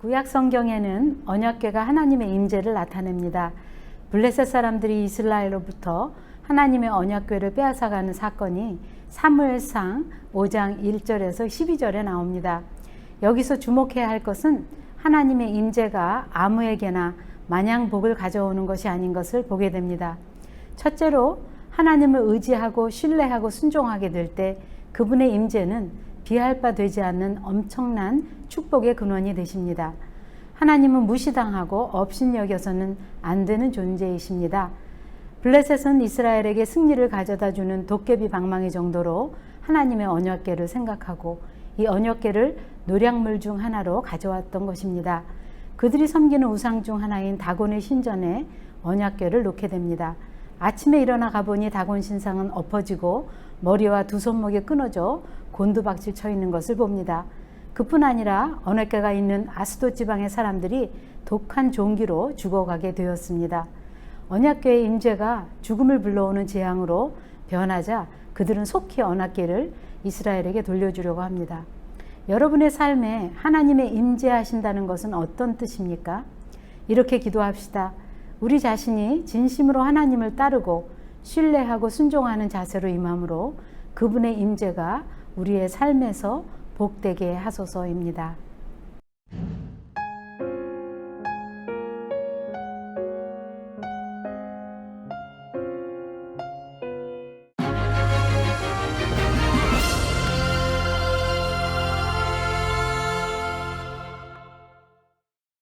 구약 성경에는 언약궤가 하나님의 임재를 나타냅니다. 블레셋 사람들이 이스라엘로부터 하나님의 언약궤를 빼앗아가는 사건이 사무엘상 5장 1절에서 12절에 나옵니다. 여기서 주목해야 할 것은 하나님의 임재가 아무에게나 마냥 복을 가져오는 것이 아닌 것을 보게 됩니다. 첫째로 하나님을 의지하고 신뢰하고 순종하게 될 때 그분의 임재는 비할 바 되지 않는 엄청난 축복의 근원이 되십니다. 하나님은 무시당하고 업신여겨서는 안 되는 존재이십니다. 블레셋은 이스라엘에게 승리를 가져다 주는 도깨비 방망이 정도로 하나님의 언약궤를 생각하고 이 언약궤를 노량물 중 하나로 가져왔던 것입니다. 그들이 섬기는 우상 중 하나인 다곤의 신전에 언약궤를 놓게 됩니다. 아침에 일어나 가보니 다곤 신상은 엎어지고 머리와 두 손목이 끊어져 곤두박질 쳐 있는 것을 봅니다. 그뿐 아니라 언약궤가 있는 아스도 지방의 사람들이 독한 종기로 죽어가게 되었습니다. 언약궤의 임재가 죽음을 불러오는 재앙으로 변하자 그들은 속히 언약궤를 이스라엘에게 돌려주려고 합니다. 여러분의 삶에 하나님의 임재하신다는 것은 어떤 뜻입니까? 이렇게 기도합시다. 우리 자신이 진심으로 하나님을 따르고 신뢰하고 순종하는 자세로 임함으로 그분의 임재가 우리의 삶에서 복되게 하소서입니다.